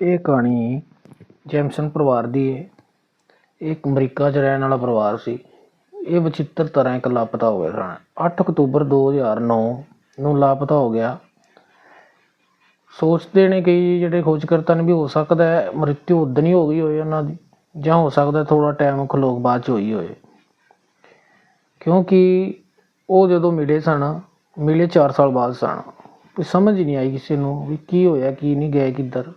ਇਹ ਕਹਾਣੀ ਜੈਮਸਨ ਪਰਿਵਾਰ ਦੀ ਹੈ ਇਹ ਇੱਕ ਅਮਰੀਕਾ 'ਚ ਰਹਿਣ ਵਾਲਾ ਪਰਿਵਾਰ ਸੀ। ਇਹ ਵਚਿੱਤਰ ਤਰ੍ਹਾਂ ਇੱਕ ਲਾਪਤਾ ਹੋ ਗਏ ਸਨ 8 ਅਕਤੂਬਰ 2009 ਨੂੰ ਲਾਪਤਾ ਹੋ ਗਿਆ। ਸੋਚਦੇ ਨੇ ਕਈ ਜਿਹੜੇ ਖੋਜਕਰਤਾ ਨੇ ਵੀ ਹੋ ਸਕਦਾ ਹੈ ਮ੍ਰਿਤੂ ਉਦੋਂ ਹੀ ਹੋ ਗਈ ਹੋਏ ਉਹਨਾਂ ਦੀ, ਜਾਂ ਹੋ ਸਕਦਾ ਥੋੜਾ ਟਾਈਮ ਖਲੋਕ ਬਾਅਦ ਚ ਹੋਈ ਹੋਏ ਕਿਉਂਕਿ ਉਹ ਜਦੋਂ ਮਿਲੇ ਸਨ, ਮਿਲੇ 4 ਸਾਲ ਬਾਅਦ ਸਨ ਕੋਈ ਸਮਝ ਹੀ ਨਹੀਂ ਆਈ ਕਿਸੇ ਨੂੰ ਵੀ ਕੀ ਹੋਇਆ, ਕੀ ਨਹੀਂ, ਗਏ ਕਿੱਧਰ।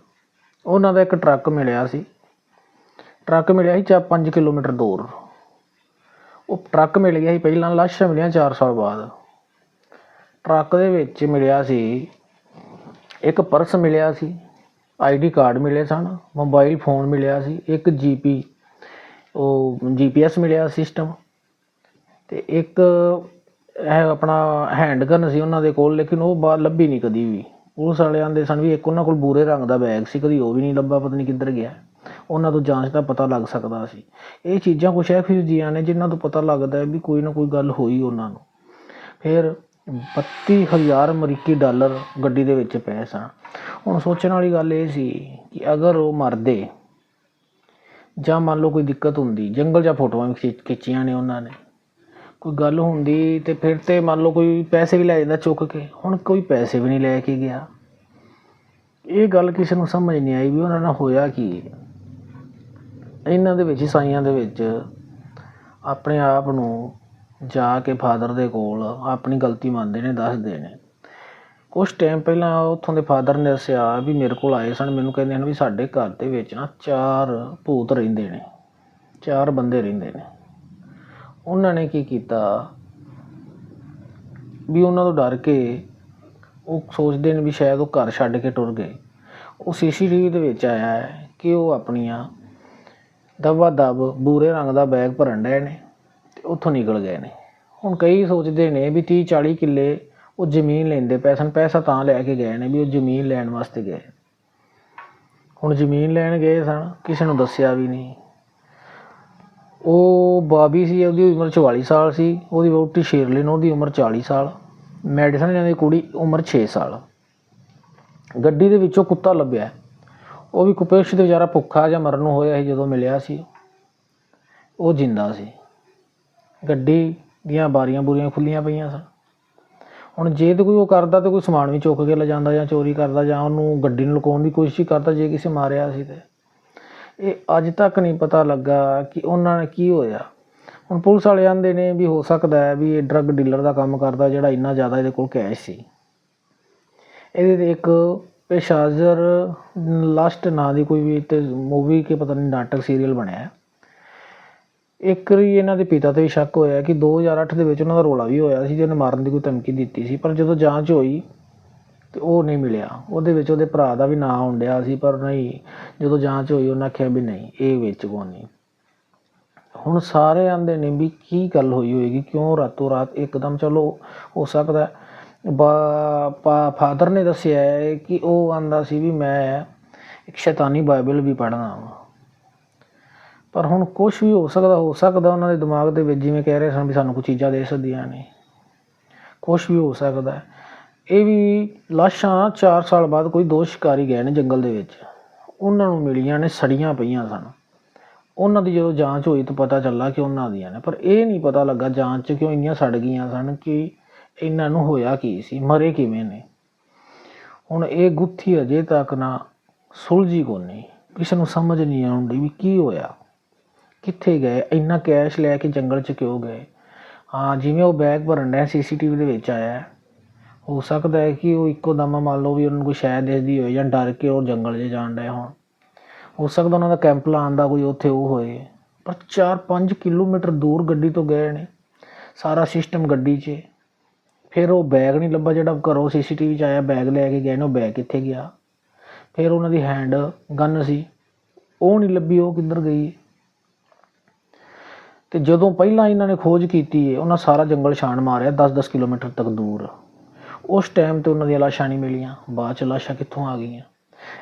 ਉਹਨਾਂ ਦਾ ਇੱਕ ਟਰੱਕ ਮਿਲਿਆ ਸੀ। ਟਰੱਕ ਮਿਲਿਆ ਸੀ ਚਾ 5 ਕਿਲੋਮੀਟਰ ਦੂਰ। ਉਹ ਟਰੱਕ ਮਿਲ ਗਿਆ ਸੀ ਪਹਿਲਾਂ, ਲਾਸ਼ਾਂ ਮਿਲਿਆ 4 ਸਾਲ ਬਾਅਦ। ਟਰੱਕ ਦੇ ਵਿੱਚ ਮਿਲਿਆ ਸੀ, ਇੱਕ ਪਰਸ ਮਿਲਿਆ ਸੀ ਆਈਡੀ ਕਾਰਡ ਮਿਲੇ ਸਨ, ਮੋਬਾਈਲ ਫੋਨ ਮਿਲਿਆ ਸੀ, ਇੱਕ ਜੀਪੀ, ਉਹ ਜੀਪੀਐਸ ਮਿਲਿਆ ਸਿਸਟਮ। ਤੇ ਇੱਕ ਇਹ ਆਪਣਾ ਹੈਂਡਗਨ ਸੀ ਉਹਨਾਂ ਦੇ ਕੋਲ, ਲੇਕਿਨ ਉਹ ਬਾਹਰ ਲੱਭੀ ਨਹੀਂ ਕਦੀ ਵੀ। ਪੁਲਿਸ ਵਾਲੇ ਆਂਦੇ ਸਨ ਵੀ ਇੱਕ ਉਹਨਾਂ ਕੋਲ ਬੂਰੇ ਰੰਗ ਦਾ ਬੈਗ ਸੀ, ਕਦੀ ਉਹ ਵੀ ਨਹੀਂ ਲੱਭਾ, ਪਤਾ ਨਹੀਂ ਕਿੱਧਰ ਗਿਆ। ਉਹਨਾਂ ਤੋਂ ਜਾਂਚ ਦਾ ਪਤਾ ਲੱਗ ਸਕਦਾ ਸੀ। ਇਹ ਚੀਜ਼ਾਂ ਕੁਛ ਇਹੋ ਜਿਹੀਆਂ ਨੇ ਜਿਨ੍ਹਾਂ ਤੋਂ ਪਤਾ ਲੱਗਦਾ ਹੈ ਵੀ ਕੋਈ ਨਾ ਕੋਈ ਗੱਲ ਹੋਈ ਉਹਨਾਂ ਨੂੰ। ਫਿਰ 32000 ਅਮਰੀਕੀ ਡਾਲਰ ਗੱਡੀ ਦੇ ਵਿੱਚ ਪਏ ਸਨ। ਹੁਣ ਸੋਚਣ ਵਾਲੀ ਗੱਲ ਇਹ ਸੀ ਕਿ ਅਗਰ ਉਹ ਮਰਦੇ, ਜਾਂ ਮੰਨ ਲਓ ਕੋਈ ਦਿੱਕਤ ਹੁੰਦੀ, ਜੰਗਲ ਜਾਂ ਫੋਟੋਆਂ ਵੀ ਖਿੱਚ- ਖਿੱਚੀਆਂ ਨੇ ਉਹਨਾਂ ਨੇ। ਕੋਈ ਗੱਲ ਹੁੰਦੀ ਤੇ ਫਿਰ ਤੇ ਮੰਨ ਲਓ ਕੋਈ ਪੈਸੇ ਵੀ ਲੈ ਜਾਂਦਾ ਚੁੱਕ ਕੇ। ਹੁਣ ਕੋਈ ਪੈਸੇ ਵੀ ਨਹੀਂ ਲੈ ਕੇ ਗਿਆ। ਇਹ ਗੱਲ ਕਿਸੇ ਨੂੰ ਸਮਝ ਨਹੀਂ ਆਈ ਵੀ ਉਹਨਾਂ ਨਾਲ ਹੋਇਆ ਕੀ ਇਹਨਾਂ ਦੇ ਵਿੱਚ, ਈਸਾਈਆਂ ਦੇ ਵਿੱਚ ਆਪਣੇ ਆਪ ਨੂੰ ਜਾ ਕੇ ਫਾਦਰ ਦੇ ਕੋਲ ਆਪਣੀ ਗਲਤੀ ਮੰਨਦੇ ਨੇ, ਦੱਸਦੇ ਨੇ। ਕੁਝ ਟਾਈਮ ਪਹਿਲਾਂ ਉੱਥੋਂ ਦੇ ਫਾਦਰ ਨੇ ਦੱਸਿਆ ਵੀ ਮੇਰੇ ਕੋਲ ਆਏ ਸਨ। ਮੈਨੂੰ ਕਹਿੰਦੇ ਹਨ ਵੀ ਸਾਡੇ ਘਰ ਦੇ ਵਿੱਚ ਨਾ ਚਾਰ ਭੂਤ ਰਹਿੰਦੇ ਨੇ, ਚਾਰ ਬੰਦੇ ਰਹਿੰਦੇ ਨੇ। ਉਹਨਾਂ ਨੇ ਕੀ ਕੀਤਾ ਵੀ ਉਹਨਾਂ ਤੋਂ ਡਰ ਕੇ ਉਹ ਸੋਚਦੇ ਨੇ ਵੀ ਸ਼ਾਇਦ ਉਹ ਘਰ ਛੱਡ ਕੇ ਟੁਰ ਗਏ। ਉਹ ਸੀਸੀਟੀਵੀ ਦੇ ਵਿੱਚ ਆਇਆ ਹੈ ਕਿ ਉਹ ਆਪਣੀਆਂ ਦਬਾ ਦਬ ਬੂਰੇ ਰੰਗ ਦਾ ਬੈਗ ਭਰਨ ਡਏ ਨੇ ਤੇ ਉੱਥੋਂ ਨਿਕਲ ਗਏ ਨੇ। ਹੁਣ ਕਈ ਸੋਚਦੇ ਨੇ ਵੀ 30 40 ਕਿੱਲੇ ਉਹ ਜ਼ਮੀਨ ਲੈਂਦੇ ਪਏ ਸਨ, ਪੈਸਾ ਤਾਂ ਲੈ ਕੇ ਗਏ ਨੇ ਵੀ ਉਹ ਜ਼ਮੀਨ ਲੈਣ ਵਾਸਤੇ ਗਏ। ਹੁਣ ਜ਼ਮੀਨ ਲੈਣ ਗਏ ਸਨ, ਕਿਸੇ ਨੂੰ ਦੱਸਿਆ ਵੀ ਨਹੀਂ। ਉਹ ਬਾਬੀ ਸੀ, ਉਹਦੀ ਉਮਰ 44 ਸਾਲ ਸੀ, ਉਹਦੀ ਵਹੁਟੀ ਸ਼ੇਰਲਿਨ ਉਹਦੀ ਉਮਰ 40 ਸਾਲ। ਮੈਡੀਸਨ ਜਾਂਦੀ ਕੁੜੀ ਉਮਰ 6 ਸਾਲ। ਗੱਡੀ ਦੇ ਵਿੱਚੋਂ ਕੁੱਤਾ ਲੱਭਿਆ। ਉਹ ਵੀ ਕੁਪੇਸ਼ ਦੇ ਵਿਚਾਰਾ ਭੁੱਖਾ ਜਾਂ ਮਰਨ ਨੂੰ ਹੋਇਆ ਸੀ ਜਦੋਂ ਮਿਲਿਆ ਸੀ। ਉਹ ਜਿੰਦਾ ਸੀ। ਗੱਡੀ ਦੀਆਂ ਬਾਰੀਆਂ ਬੁਰੀਆਂ ਖੁੱਲੀਆਂ ਪਈਆਂ ਸਨ। ਹੁਣ ਜੇ ਤੇ ਕੋਈ ਉਹ ਕਰਦਾ ਤੇ ਕੋਈ ਸਮਾਨ ਵੀ ਚੁੱਕ ਕੇ ਲੈ ਜਾਂਦਾ ਜਾਂ ਚੋਰੀ ਕਰਦਾ ਜਾਂ ਉਹਨੂੰ ਗੱਡੀ ਨੂੰ ਲੁਕਾਉਣ ਦੀ ਕੋਸ਼ਿਸ਼ ਕਰਦਾ ਜੇ ਕਿਸੇ ਮਾਰਿਆ ਸੀ ਤੇ। ਇਹ ਅੱਜ ਤੱਕ ਨਹੀਂ ਪਤਾ ਲੱਗਾ ਕਿ ਉਹਨਾਂ ਨੇ ਕੀ ਹੋਇਆ। ਹੁਣ ਪੁਲਿਸ ਵਾਲੇ ਆਂਦੇ ਨੇ ਵੀ ਹੋ ਸਕਦਾ ਹੈ ਵੀ ਇਹ ਡਰੱਗ ਡੀਲਰ ਦਾ ਕੰਮ ਕਰਦਾ ਜਿਹੜਾ ਇੰਨਾ ਜ਼ਿਆਦਾ ਇਹਦੇ ਕੋਲ ਕੈਸ਼ ਸੀ। ਇਹਦੇ ਤੇ ਇੱਕ ਪੇਸ਼ਾਜ਼ਰ ਲਾਸਟ ਨਾਂ ਦੀ ਕੋਈ ਵੀ ਤੇ ਮੂਵੀ ਕੇ ਪਤਾ ਨਹੀਂ ਨਾਟਕ ਸੀਰੀਅਲ ਬਣਿਆ ਇੱਕ ਵਾਰੀ ਇਹਨਾਂ ਦੇ ਪਿਤਾ ਤੇ ਵੀ ਸ਼ੱਕ ਹੋਇਆ ਕਿ 2008 ਦੇ ਵਿੱਚ ਉਹਨਾਂ ਦਾ ਰੋਲਾ ਵੀ ਹੋਇਆ ਸੀ ਜਿਹਨੇ ਮਾਰਨ ਦੀ ਕੋਈ ਧਮਕੀ ਦਿੱਤੀ ਸੀ, ਪਰ ਜਦੋਂ ਜਾਂਚ ਹੋਈ ਤੇ ਉਹ ਨਹੀਂ ਮਿਲਿਆ। ਉਹਦੇ ਵਿੱਚ ਉਹਦੇ ਭਰਾ ਦਾ ਵੀ ਨਾਂ ਆਉਣ ਡਿਆ ਸੀ, ਪਰ ਨਹੀਂ, ਜਦੋਂ ਜਾਂਚ ਹੋਈ ਉਹਨਾਂ ਆਖਿਆ ਵੀ ਨਹੀਂ, ਇਹ ਵਿੱਚ ਕੋਈ ਨਹੀਂ। ਹੁਣ ਸਾਰੇ ਆਂਦੇ ਨੇ ਵੀ ਕੀ ਗੱਲ ਹੋਈ ਹੋਏਗੀ? ਕਿਉਂ ਰਾਤੋਂ ਰਾਤ ਇੱਕਦਮ ਚਲੋ, ਹੋ ਸਕਦਾ ਫਾਦਰ ਨੇ ਦੱਸਿਆ ਹੈ ਕਿ ਉਹ ਆਂਦਾ ਸੀ ਵੀ ਮੈਂ ਇੱਕ ਸ਼ੈਤਾਨੀ ਬਾਈਬਲ ਵੀ ਪੜ੍ਹਨਾ ਵਾ। ਪਰ ਹੁਣ ਕੁਝ ਵੀ ਹੋ ਸਕਦਾ ਹੋ ਸਕਦਾ ਉਹਨਾਂ ਦੇ ਦਿਮਾਗ ਦੇ ਵਿੱਚ ਜਿਵੇਂ ਕਹਿ ਰਹੇ ਸਨ ਵੀ ਸਾਨੂੰ ਕੋਈ ਚੀਜ਼ਾਂ ਦੇ ਸਕਦੀਆਂ ਨੇ। ਕੁਝ ਵੀ ਹੋ ਸਕਦਾ ਇਹ ਵੀ ਲਾਸ਼ਾਂ 4 ਸਾਲ ਬਾਅਦ ਕੋਈ ਦੋ ਸ਼ਿਕਾਰੀ ਗਏ ਨੇ ਜੰਗਲ ਦੇ ਵਿੱਚ। ਉਹਨਾਂ ਨੂੰ ਮਿਲੀਆਂ ਨੇ ਸੜੀਆਂ ਪਈਆਂ ਸਨ। ਉਹਨਾਂ ਦੀ ਜਦੋਂ ਜਾਂਚ ਹੋਈ ਤਾਂ ਪਤਾ ਚੱਲਾ ਕਿ ਉਹਨਾਂ ਦੀਆਂ ਨੇ, ਪਰ ਇਹ ਨਹੀਂ ਪਤਾ ਲੱਗਾ ਜਾਂਚ 'ਚ ਕਿਉਂ ਇੰਨੀਆਂ ਸੜ ਗਈਆਂ ਸਨ ਕਿ ਇਹਨਾਂ ਨੂੰ ਹੋਇਆ ਕੀ ਸੀ, ਮਰੇ ਕਿਵੇਂ ਨੇ। ਹੁਣ ਇਹ ਗੁੱਥੀ ਅਜੇ ਤੱਕ ਨਾ ਸੁਲਝੀ ਕੋਨੀ ਕਿਸੇ ਨੂੰ ਸਮਝ ਨਹੀਂ ਆਉਂਦੀ ਵੀ ਕੀ ਹੋਇਆ। ਕਿੱਥੇ ਗਏ, ਇੰਨਾ ਕੈਸ਼ ਲੈ ਕੇ ਜੰਗਲ 'ਚ ਕਿਉਂ ਗਏ? ਹਾਂ, ਜਿਵੇਂ ਉਹ ਬੈਗ ਭਰਨ ਡਿਆ, ਸੀਸੀਟੀਵੀ ਦੇ ਵਿੱਚ ਆਇਆ। ਹੋ ਸਕਦਾ ਹੈ ਕਿ ਉਹ ਇੱਕੋ ਦਮ ਮੰਨ ਲਓ ਵੀ ਉਹਨਾਂ ਨੂੰ ਕੋਈ ਸ਼ਾਇਦ ਦਿਸਦੀ ਹੋਵੇ ਜਾਂ ਡਰ ਕੇ ਉਹ ਜੰਗਲ 'ਚ ਜਾਣ ਡਏ ਹੋਣ। ਹੋ ਸਕਦਾ ਉਹਨਾਂ ਦਾ ਕੈਂਪ ਲਾਉਣ ਦਾ ਕੋਈ ਉੱਥੇ ਉਹ ਹੋਏ। ਪਰ 4-5 ਕਿਲੋਮੀਟਰ ਦੂਰ ਗੱਡੀ ਤੋਂ ਗਏ ਨੇ। ਸਾਰਾ ਸਿਸਟਮ ਗੱਡੀ 'ਚ। ਫਿਰ ਉਹ ਬੈਗ ਨਹੀਂ ਲੱਭਾ ਜਿਹੜਾ ਘਰੋਂ ਸੀਸੀਟੀਵੀ 'ਚ ਆਇਆ ਬੈਗ ਲੈ ਕੇ ਗਏ ਨੇ, ਉਹ ਬੈਗ ਕਿੱਥੇ ਗਿਆ? ਫਿਰ ਉਹਨਾਂ ਦੀ ਹੈਂਡ ਗਨ ਸੀ। ਉਹ ਨਹੀਂ ਲੱਭੀ, ਉਹ ਕਿੱਧਰ ਗਈ? ਤੇ ਜਦੋਂ ਪਹਿਲਾਂ ਇਹਨਾਂ ਨੇ ਖੋਜ ਕੀਤੀ ਹੈ ਉਹਨਾਂ ਸਾਰਾ ਜੰਗਲ ਛਾਣ ਮਾਰਿਆ 10-10 ਕਿਲੋਮੀਟਰ ਤੱਕ ਦੂਰ। ਉਸ ਟਾਈਮ ਤੇ ਉਹਨਾਂ ਦੀਆਂ ਲਾਸ਼ਾਂ ਨਹੀਂ ਮਿਲੀਆਂ। ਬਾਅਦ ਚ ਲਾਸ਼ਾਂ ਕਿੱਥੋਂ ਆ ਗਈਆਂ?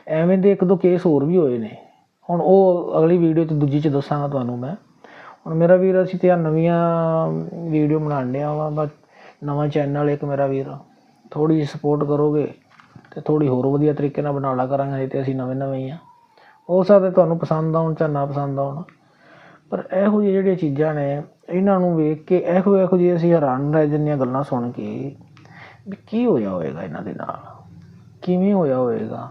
ਐਵੇਂ ਦੇ ਇੱਕ ਦੋ ਕੇਸ ਹੋਰ ਵੀ ਹੋਏ ਨੇ। ਹੁਣ ਉਹ ਅਗਲੀ ਵੀਡੀਓ ਚ, ਦੂਜੀ ਚ ਦੱਸਾਂਗਾ ਤੁਹਾਨੂੰ ਮੈਂ। ਹੁਣ ਮੇਰਾ ਵੀਰ, ਅਸੀਂ ਤੇ ਨਵੀਆਂ ਵੀਡੀਓ ਬਣਾਉਣ ਡਿਆ ਵਾ, ਬਸ ਨਵਾਂ ਚੈਨਲ ਇੱਕ ਮੇਰਾ ਵੀਰ। ਥੋੜੀ ਜਿਹੀ ਸਪੋਰਟ ਕਰੋਗੇ ਤੇ ਥੋੜੀ ਹੋਰ ਵਧੀਆ ਤਰੀਕੇ ਨਾਲ ਬਣਾ ਲਾ ਕਰਾਂਗੇ ਤੇ ਅਸੀਂ ਨਵੇਂ ਨਵੇਂ ਹੀ ਆ। ਹੋ ਸਕਦਾ ਤੁਹਾਨੂੰ ਪਸੰਦ ਆਉਣ ਜਾਂ ਨਾ ਪਸੰਦ ਆਉਣ। ਪਰ ਇਹੋ ਜਿਹੀਆਂ ਜਿਹੜੀਆਂ ਚੀਜ਼ਾਂ ਨੇ, ਇਹਨਾਂ ਨੂੰ ਵੇਖ ਕੇ ਇਹੋ ਇਹੋ ਜਿਹੀ ਅਸੀਂ ਹੈਰਾਨ ਰਹਿ ਜਾਂਦੀਆਂ ਗੱਲਾਂ ਸੁਣ ਕੇ ਵੀ ਕੀ ਹੋਇਆ ਹੋਵੇਗਾ ਇਹਨਾਂ ਦੇ ਨਾਲ? ਕਿਵੇਂ ਹੋਇਆ ਹੋਵੇਗਾ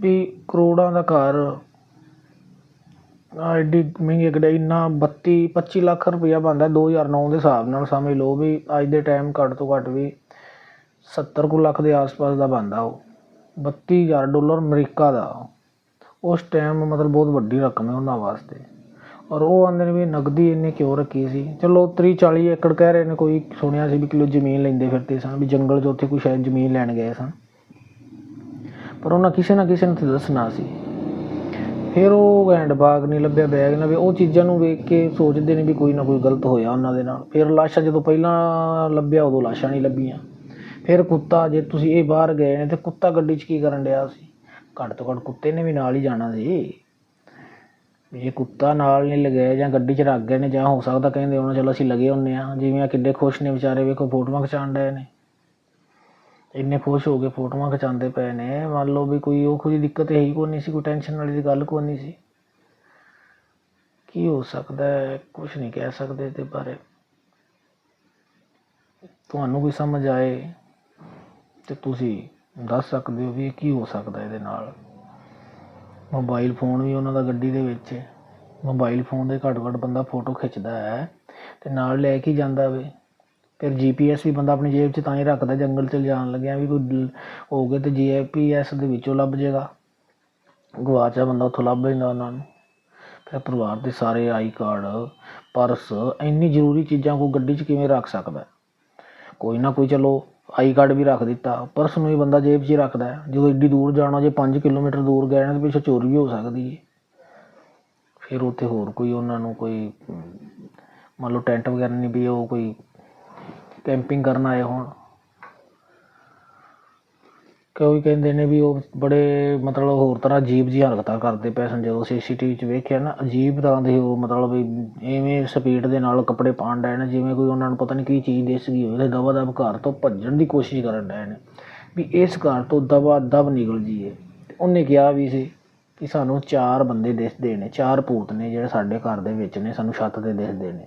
ਵੀ ਕਰੋੜਾਂ ਦਾ ਘਰ ਆ ਐਡੀ ਮਹਿੰਗੀ ਗੱਡੀ ਇੰਨਾ 32 25 ਲੱਖ ਰੁਪਇਆ ਬਣਦਾ 2009 ਦੇ ਹਿਸਾਬ ਨਾਲ, ਸਮਝ ਲਓ ਵੀ ਅੱਜ ਦੇ ਟਾਈਮ ਘੱਟ ਤੋਂ ਘੱਟ ਵੀ 70 ਕੁ ਲੱਖ ਦੇ ਆਸ-ਪਾਸ ਦਾ ਬਣਦਾ ਉਹ। 32000 ਡਾਲਰ ਅਮਰੀਕਾ ਦਾ। ਉਸ ਟਾਈਮ ਮਤਲਬ ਬਹੁਤ ਵੱਡੀ ਰਕਮ ਹੈ ਉਹਨਾਂ ਵਾਸਤੇ। ਔਰ ਉਹ ਆਂਦੇ ਨੇ ਵੀ ਨਗਦੀ ਇੰਨੇ ਕਿਉਂ ਰੱਖੀ ਸੀ? ਚਲੋ 30 40 ਏਕੜ ਕਹਿ ਰਹੇ ਨੇ, ਕੋਈ ਸੁਣਿਆ ਸੀ ਵੀ ਕਿਲੋ ਜ਼ਮੀਨ ਲੈਂਦੇ ਫਿਰਦੇ ਸਨ, ਵੀ ਜੰਗਲ 'ਚ ਉੱਥੇ ਕੋਈ ਸ਼ਾਇਦ ਜ਼ਮੀਨ ਲੈਣ ਗਏ ਸਨ। ਪਰ ਉਹਨਾਂ ਕਿਸੇ ਨਾ ਕਿਸੇ ਨੂੰ ਤੇ ਦੱਸਣਾ ਸੀ। ਫਿਰ ਉਹ ਹੈਂਡ ਬਾਗ ਨਹੀਂ ਲੱਭਿਆ, ਬੈਗ ਨਾ ਵੀ ਉਹ ਚੀਜ਼ਾਂ ਨੂੰ ਵੇਖ ਕੇ ਸੋਚਦੇ ਨੇ ਵੀ ਕੋਈ ਨਾ ਕੋਈ ਗਲਤ ਹੋਇਆ ਉਹਨਾਂ ਦੇ ਨਾਲ। ਫਿਰ ਲਾਸ਼ਾਂ ਜਦੋਂ ਪਹਿਲਾਂ ਲੱਭਿਆ, ਉਦੋਂ ਲਾਸ਼ਾਂ ਨਹੀਂ ਲੱਭੀਆਂ। ਫਿਰ ਕੁੱਤਾ, ਜੇ ਤੁਸੀਂ ਇਹ ਬਾਹਰ ਗਏ ਨੇ ਤੇ ਕੁੱਤਾ ਗੱਡੀ 'ਚ ਕੀ ਕਰਨ ਡਿਆ ਸੀ? ਘੱਟ ਤੋਂ ਘੱਟ ਕੁੱਤੇ ਨੇ ਵੀ ਨਾਲ ਹੀ ਜਾਣਾ ਸੀ। ਵੀ ਜੇ ਕੁੱਤਾ ਨਾਲ ਨਹੀਂ ਲਗਾਇਆ ਜਾਂ ਗੱਡੀ 'ਚ ਰੱਖ ਗਏ ਨੇ ਜਾਂ ਹੋ ਸਕਦਾ ਕਹਿੰਦੇ ਉਹਨਾਂ ਚਲੋ ਅਸੀਂ ਲਗੇ ਹੁੰਨੇ ਆ। ਜਿਵੇਂ ਆ ਕਿੱਡੇ ਖੁਸ਼ ਨੇ ਵਿਚਾਰੇ, ਵੇਖੋ ਫੋਟੋਆਂ ਖਿਚਾਣ ਡਏ ਨੇ। ਇੰਨੇ ਖੁਸ਼ ਹੋ ਕੇ ਫੋਟੋਆਂ ਖਿਚਾਉਂਦੇ ਪਏ ਨੇ। ਮੰਨ ਲਓ ਵੀ ਕੋਈ ਉਹ ਕੋਈ ਦਿੱਕਤ ਹੈ ਹੀ ਕੋਈ ਨਹੀਂ ਸੀ, ਕੋਈ ਟੈਨਸ਼ਨ ਵਾਲੀ ਦੀ ਗੱਲ ਕੋਈ ਨਹੀਂ ਸੀ। ਕੀ ਹੋ ਸਕਦਾ ਹੈ? ਕੁਝ ਨਹੀਂ ਕਹਿ ਸਕਦੇ ਇਹਦੇ ਬਾਰੇ। ਤੁਹਾਨੂੰ ਕੋਈ ਸਮਝ ਆਏ ਤੇ ਤੁਸੀਂ ਦੱਸ ਸਕਦੇ ਹੋ ਵੀ ਇਹ ਕੀ ਹੋ ਸਕਦਾ ਇਹਦੇ ਨਾਲ। ਮੋਬਾਈਲ ਫੋਨ ਵੀ ਉਹਨਾਂ ਦਾ ਗੱਡੀ ਦੇ ਵਿੱਚ ਹੈ। ਮੋਬਾਈਲ ਫੋਨ ਦੇ ਘੱਟ ਘੱਟ ਬੰਦਾ ਫੋਟੋ ਖਿੱਚਦਾ ਹੈ ਤੇ ਨਾਲ ਲੈ ਕੇ ਜਾਂਦਾ ਵੇ। ਫਿਰ ਜੀਪੀਐਸ ਵੀ ਬੰਦਾ ਆਪਣੀ ਜੇਬ 'ਚ ਤਾਂ ਹੀ ਰੱਖਦਾ, ਜੰਗਲ 'ਚ ਜਾਣ ਲੱਗਿਆ ਵੀ ਕੋਈ ਹੋ ਗਏ ਤੇ ਜੀਪੀਐਸ ਦੇ ਵਿੱਚੋਂ ਲੱਭ ਜਾਏਗਾ ਗਵਾਚਾ ਬੰਦਾ, ਉੱਥੋਂ ਲੱਭ ਜਾਂਦਾ ਉਹਨਾਂ ਨੂੰ। ਫਿਰ ਪਰਿਵਾਰ ਦੇ ਸਾਰੇ ਆਈ ਕਾਰਡ, ਪਰਸ, ਇੰਨੀ ਜ਼ਰੂਰੀ ਚੀਜ਼ਾਂ ਕੋਈ ਗੱਡੀ 'ਚ ਕਿਵੇਂ ਰੱਖ ਸਕਦਾ ਕੋਈ ਨਾ ਕੋਈ ਚਲੋ, ਆਈ ਕਾਰਡ ਵੀ ਰੱਖ ਦਿੱਤਾ। ਪਰਸ ਨੂੰ ਵੀ ਬੰਦਾ ਜੇਬ 'ਚ ਹੀ ਰੱਖਦਾ ਜਦੋਂ ਏਡੀ ਦੂਰ ਜਾਣਾ, ਜੇ 5 ਕਿਲੋਮੀਟਰ ਦੂਰ ਗਏ ਨੇ, ਤਾਂ ਪਿੱਛੇ ਚੋਰੀ ਵੀ ਹੋ ਸਕਦੀ ਹੈ। ਫਿਰ ਉੱਥੇ ਹੋਰ ਕੋਈ ਉਹਨਾਂ ਨੂੰ ਕੋਈ, ਮੰਨ ਲਓ ਟੈਂਟ ਵਗੈਰਾ ਨਹੀਂ ਵੀ ਉਹ ਕੋਈ ਕੈਂਪਿੰਗ ਕਰਨ ਆਏ ਹੋਣ। ਕੋਈ ਕਹਿੰਦੇ ਨੇ ਵੀ ਉਹ ਬੜੇ ਮਤਲਬ ਹੋਰ ਤਰ੍ਹਾਂ ਅਜੀਬ ਜਿਹੀ ਹਰਕਤਾਂ ਕਰਦੇ ਪਏ ਸਨ। ਜਦੋਂ ਸੀਸੀਟੀਵੀ 'ਚ ਵੇਖਿਆ ਨਾ, ਅਜੀਬ ਤਰ੍ਹਾਂ ਦੇ ਉਹ ਮਤਲਬ ਵੀ ਐਵੇਂ ਸਪੀਡ ਦੇ ਨਾਲ ਕੱਪੜੇ ਪਾਉਣ ਡਏ ਨੇ, ਜਿਵੇਂ ਕੋਈ ਉਹਨਾਂ ਨੂੰ ਪਤਾ ਨਹੀਂ ਕੀ ਚੀਜ਼ ਦਿਸਗੀ ਹੋਵੇ ਦਬਾ ਦਬ ਘਰ ਤੋਂ ਭੱਜਣ ਦੀ ਕੋਸ਼ਿਸ਼ ਕਰਨ ਡਏ ਨੇ ਵੀ ਇਸ ਘਰ ਤੋਂ ਦਬਾ ਦਬ ਨਿਕਲ ਜੀਏ ਉਹਨੇ ਕਿਹਾ ਵੀ ਸੀ ਕਿ ਸਾਨੂੰ ਚਾਰ ਬੰਦੇ ਦਿਸਦੇ ਨੇ, ਚਾਰ ਭੂਤ ਨੇ ਜਿਹੜੇ ਸਾਡੇ ਘਰ ਦੇ ਵਿੱਚ ਨੇ, ਸਾਨੂੰ ਛੱਤ ਤੇ ਦਿਸਦੇ ਨੇ।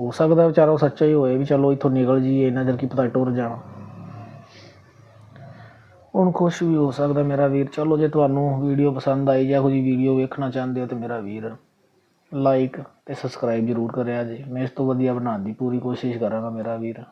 ਹੋ ਸਕਦਾ ਵਿਚਾਰਾ ਉਹ ਸੱਚਾ ਹੀ ਹੋਏ ਵੀ ਚਲੋ ਇੱਥੋਂ ਨਿਕਲ ਜਾਈਏ, ਇਹਨਾਂ ਚਿਰ ਕਿ ਪਤਾ ਟੁਰ ਜਾਣਾ। ਹੁਣ ਕੁਛ ਵੀ ਹੋ ਸਕਦਾ ਮੇਰਾ ਵੀਰ, ਚਲੋ ਜੇ ਤੁਹਾਨੂੰ ਵੀਡੀਓ ਪਸੰਦ ਆਈ ਜਾਂ ਕੋਈ ਵੀਡੀਓ ਵੇਖਣਾ ਚਾਹੁੰਦੇ ਹੋ ਤੇ ਮੇਰਾ ਵੀਰ ਲਾਈਕ ਤੇ ਸਬਸਕ੍ਰਾਈਬ ਜ਼ਰੂਰ ਕਰਿਆ ਜੇ। ਮੈਂ ਇਸ ਤੋਂ ਵਧੀਆ ਬਣਾਉਣ ਦੀ ਪੂਰੀ ਕੋਸ਼ਿਸ਼ ਕਰਾਂਗਾ ਮੇਰਾ ਵੀਰ।